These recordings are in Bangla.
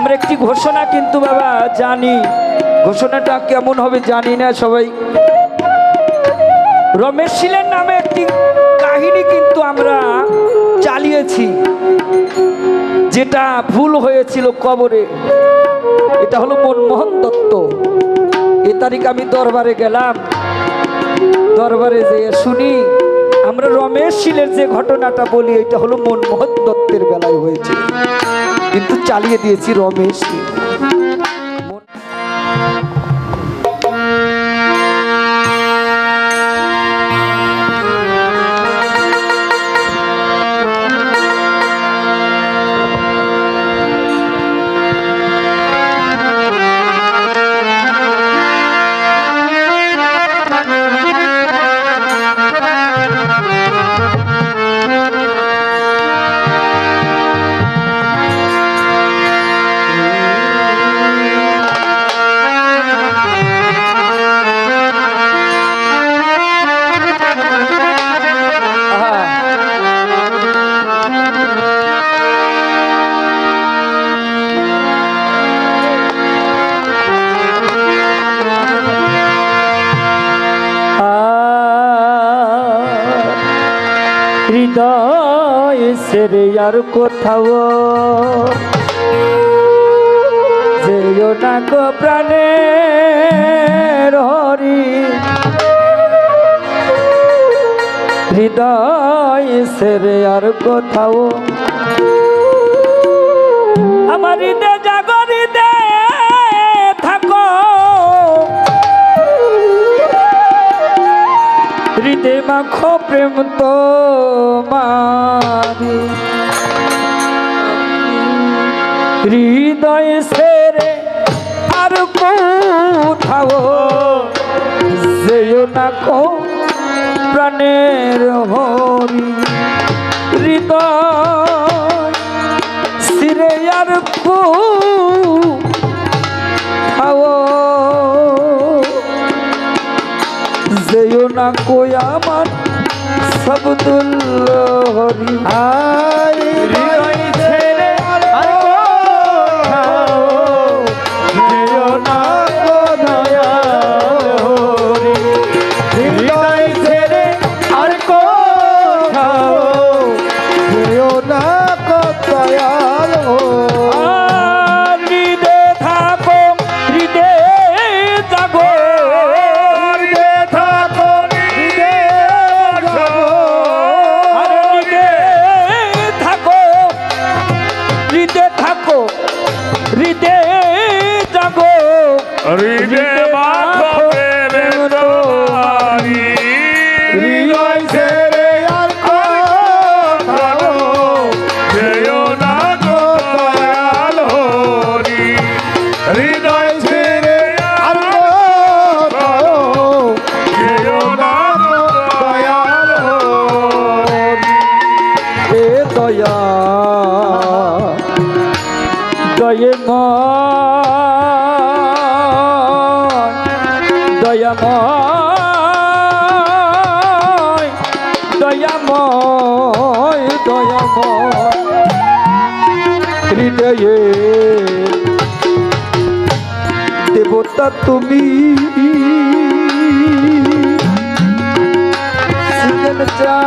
আমরা একটি ঘোষণা কিন্তু বাবা জানি। ঘোষণাটা কেমন হবে জানি না সবাই। রমেশ শিলের নামে একটি কাহিনী কিন্তু আমরা চালিয়েছি, যেটা ভুল হয়েছিল কবরে। এটা হলো মনমোহন দত্ত। এ তারিখ আমি দরবারে গেলাম। দরবারে যে শুনি, আমরা রমেশ শিলের যে ঘটনাটা বলি, এটা হলো মনমোহন দত্তের বেলায় হয়েছে। কিন্তু চালিয়ে দিয়েছি রমেশ। হৃদয় সেরে আর কোথাও। যেও না গো প্রাণে হরি। হৃদয় সেরে আর কোথাও। মাখো প্রেম তো হৃদয় সেরে আর কোথাও যেও না কো প্রাণের হরি। হৃদয় সিরে আর কোথাও না কই আমার? সবদুল হরি। হৃদয় দয়া। দয়ে দয়াময় দয়াময় দয়াময় হৃদয়ে দেবতা তুমি। সিজন চা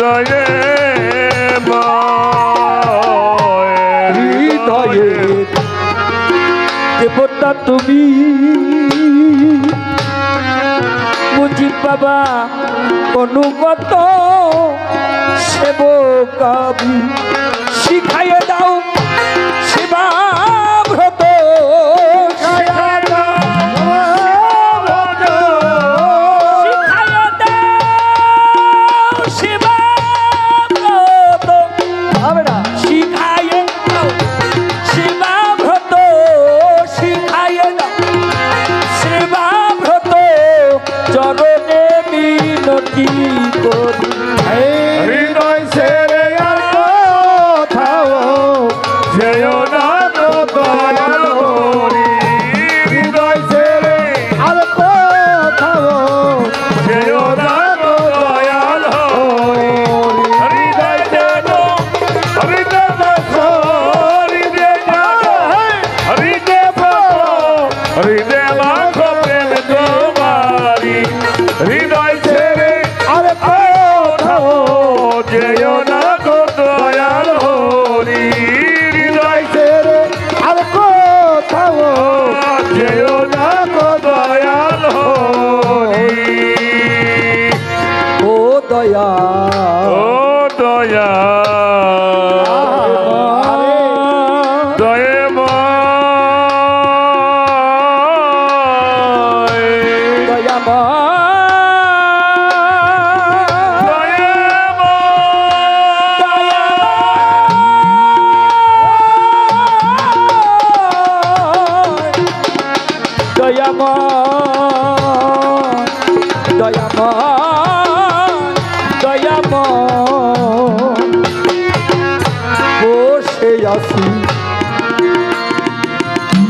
দয়াময় হৃদয়ে দেবতা তুমি। মুজিব বাবা অনুগত সেবকাবি শিখাইয়ে দাও সেবা। দয়াময়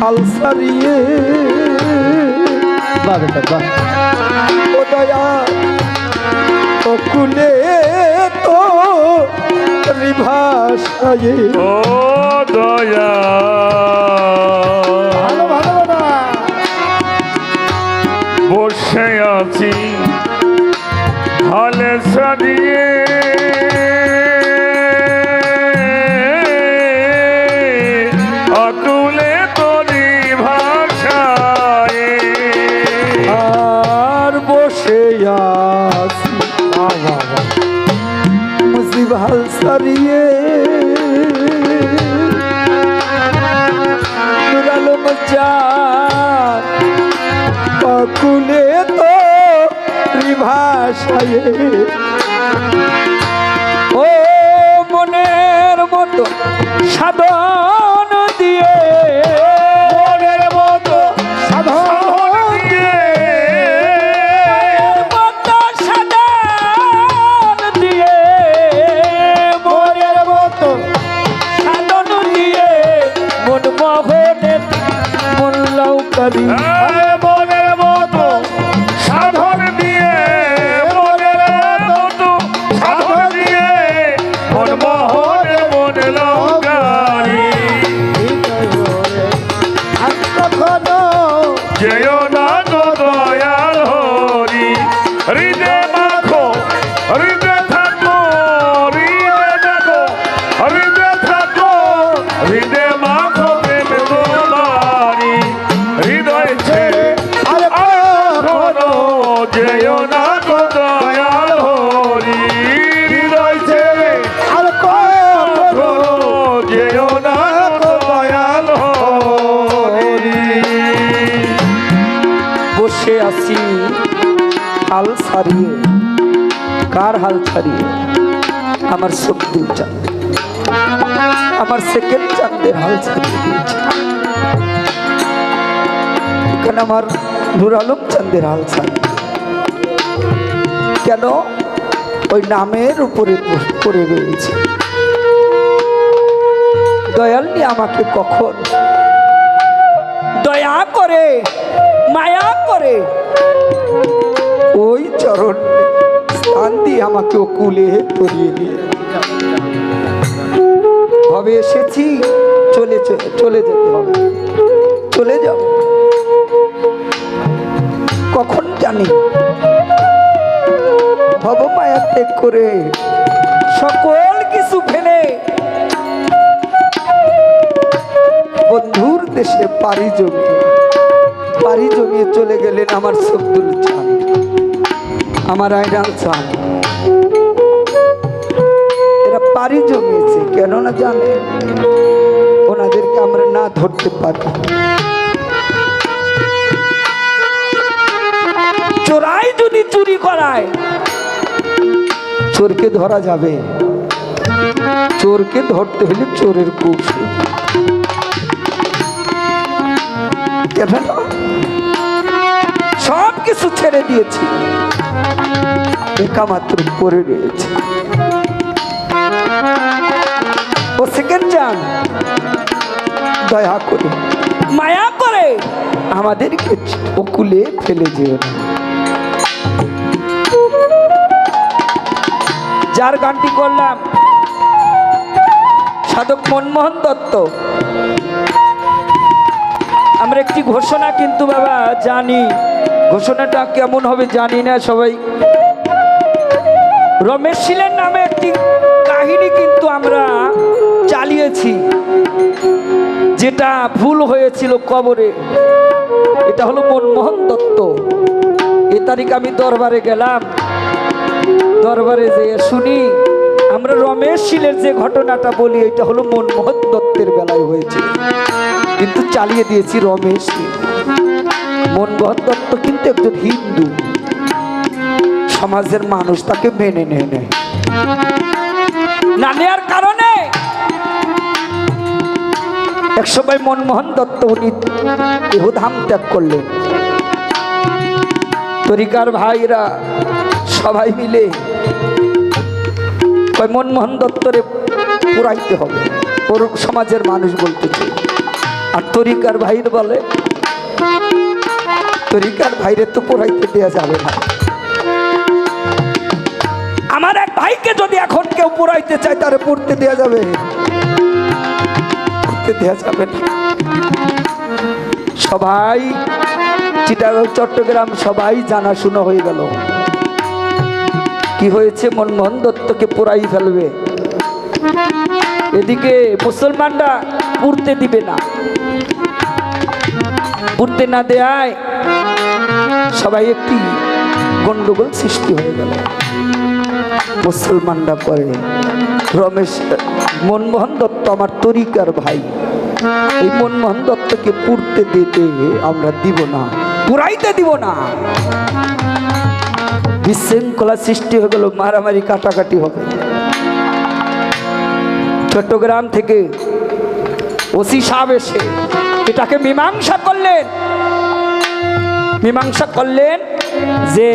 আলসারিয়ে। বাবাটা বা ও দয়া। ও কুলে তো রিভাসায়ে ও মনের মতো সাধন দিয়ে। মনের মতো সাধন মতো ছাড়িয়ে, কার হাল ছাড়িয়ে আমার শক্তির চাঁদ? আমার সেকেন্ড চাঁদের হাল ছাড়িয়ে এখানে আমার আলম চাঁদের হাল ছাড়িয়ে? কেন ওই নামের উপরে পড়ে রয়েছে? দয়ালনি আমাকে কখন দয়া করে, মায়া করে চরণ স্থান দিয়ে আমাকে কুলে তরিয়ে নিয়ে। হবে এসেছি চলে চলে যেতে হবে, চলে যাব। কখন জানি? ভব মায়া ত্যাগ করে সকল কিছু ফেলে বন্ধুর দেশে পাড়ি জমিয়ে পাড়ি জমিয়ে চলে গেলেন আমার সব্দুল চান আমার আইডাল চান এরা পারি জমিয়েছে, কেননা জানে ওনাদেরকে আমরা না ধরতে পারি চোরাই যদি চুরি করায়, চোরকে ধরা যাবে। চোরকে ধরতে হলে চোরের কৌশল সব কিছু ছেড়ে দিয়েছি। একামাত্র পড়ে রয়েছে। ও সেকেন্ড যান দয়া করে। মায়া করে। আমাদেরকে ওকুলে ফেলে যেও যার গানটি করলাম, সাধক মনমোহন দত্ত। আমরা একটি ঘোষণা কিন্তু বাবা জানি। ঘোষণাটা কেমন হবে জানি না সবাই। রমেশ শিলের নামে একটি কাহিনী কিন্তু আমরা চালিয়েছি, যেটা ভুল হয়েছিল কবরে। এটা হলো মনমোহন দত্ত। এ তারিখ আমি দরবারে গেলাম। দরবারে যে শুনি, আমরা রমেশ শিলের যে ঘটনাটা বলি, এটা হলো মনমোহন দত্তের বেলায় হয়েছে কিন্তু চালিয়ে দিয়েছি রমেশ শীল। মনমোহন দত্ত কিন্তু একজন হিন্দু। সমাজের মানুষ তাকে মেনে নেয় নেয়। না নেওয়ার কারণে? এক সময় মনমোহন দত্ত উনি দেহধাম ত্যাগ করলেন। তরিকার ভাইরা সবাই মিলে মনমোহন দত্তরে পুরাইতে হবে। ওর সমাজের মানুষ বলতেছে। আর তরিকার ভাইর বলে তরিকার ভাইরে তো পুরাইতে দেওয়া যাবে না। আমার এক ভাইকে যদি এখন কেউ পুরাইতে চায়, তারে পড়তে দেওয়া যাবে। সবাই চিটাগাং, চট্টগ্রাম সবাই জানাশুনো হয়ে গেল। কি হয়েছে? মনমোহন দত্তকে পোড়াই ফেলবে। এদিকে মুসলমানরা পুড়তে দিবে না। পুড়তে না দেয় সবাই একটি গন্ডগোল সৃষ্টি হয়ে গেল। মুসলমানরা করে রমেশ মনমোহন দত্ত আমার তরিকার ভাই। এই মনমোহন দত্তকে পুড়তে দিতে আমরা দিব না, পুরাইতে দিব না। বিশৃঙ্খলা সৃষ্টি হয়ে গেল, মারামারি কাটাকাটি হবে। চট্টগ্রাম থেকে ওসি সাহেব এসে এটাকে মীমাংসা করলেন। মীমাংসা করলেন যে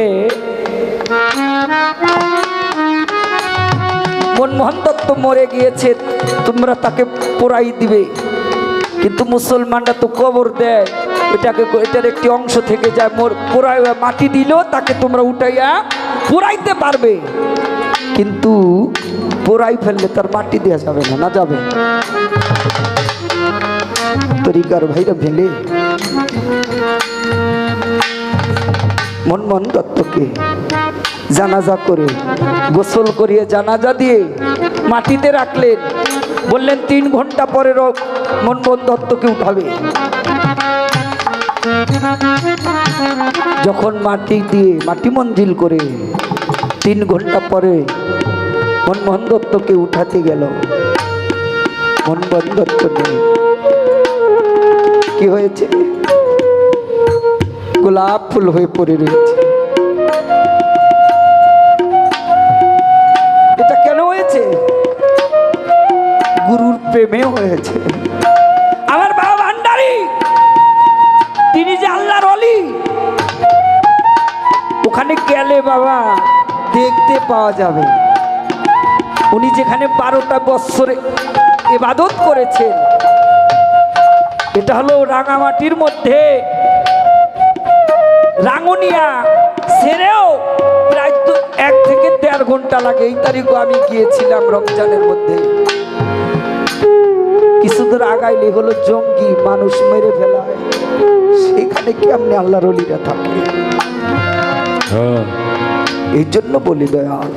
মনমোহন দত্ত মরে গিয়েছে, তোমরা তাকে পোড়াই দিবে। কিন্তু মুসলমানরা তো কবর দেয়, এটাকে এটার একটি অংশ থেকে যায়, মোর পোড়াই মাটি দিলেও তাকে তোমরা উঠাইয়া পোড়াইতে পারবে। কিন্তু পোড়াই ফেললে তার মাটি দেওয়া যাবে না না যাবে। তরিকার ভাইরা ভেলে। মনমোহন দত্তকে জানাজা করে, গোসল করিয়ে জানাজা দিয়ে মাটিতে রাখলেন। বললেন, তিন ঘণ্টা পরে রোগ মনমোহন দত্তকে উঠাবে। যখন মাটি দিয়ে, মাটি মঞ্জিল করে তিন ঘণ্টা পরে মনমোহন দত্তকে উঠাতে গেল। মনমোহন দত্ত কি হয়েছে? গোলাপ ফুল হয়ে পড়ে রয়েছে। প্রেমে হয়েছে। আমার বাবা ভান্ডারি। তিনি যে আল্লাহর অলি ওখানে গেলে বাবা দেখতে পাওয়া যাবে। উনি যেখানে বারোটা বৎসরে ইবাদত করেছেন, এটা হলো রাঙামাটির মধ্যে। রাঙ্গুনিয়া সেরেও প্রায় এক থেকে দেড় ঘণ্টা লাগে। এই তারিখও আমি গিয়েছিলাম রমজানের মধ্যে। কিছু দূর আগাইলে হলো জঙ্গি মানুষ মেরে ফেলায় সেখানে কেমনে আল্লাহর অলিরা থাকে? এই জন্য বলি দয়াল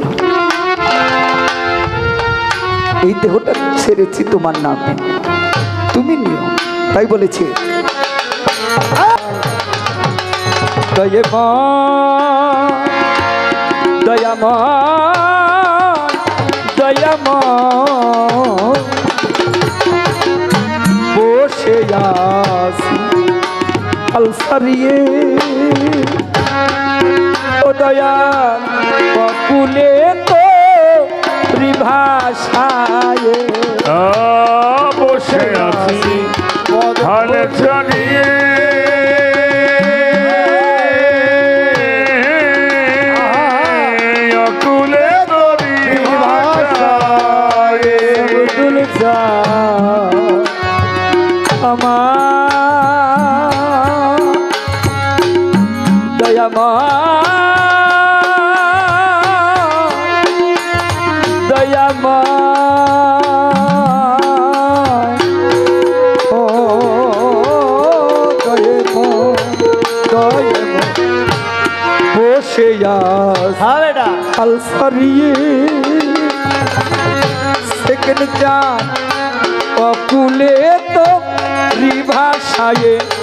এই দেহটা ছেড়েছি তোমার নামে। তুমি নিও তাই বলেছি। দয়মা দয়ামা দয়ামা আসি আলসারিয়ে ও দয়াল বকুলে তো ত্রিভাষায়। আমার দয়ামা দয়ামা ও দয়ামা দয়ামা বসে আলসারিয়ে আলসারিয়ে সেকেন্ড চান অকুলে आए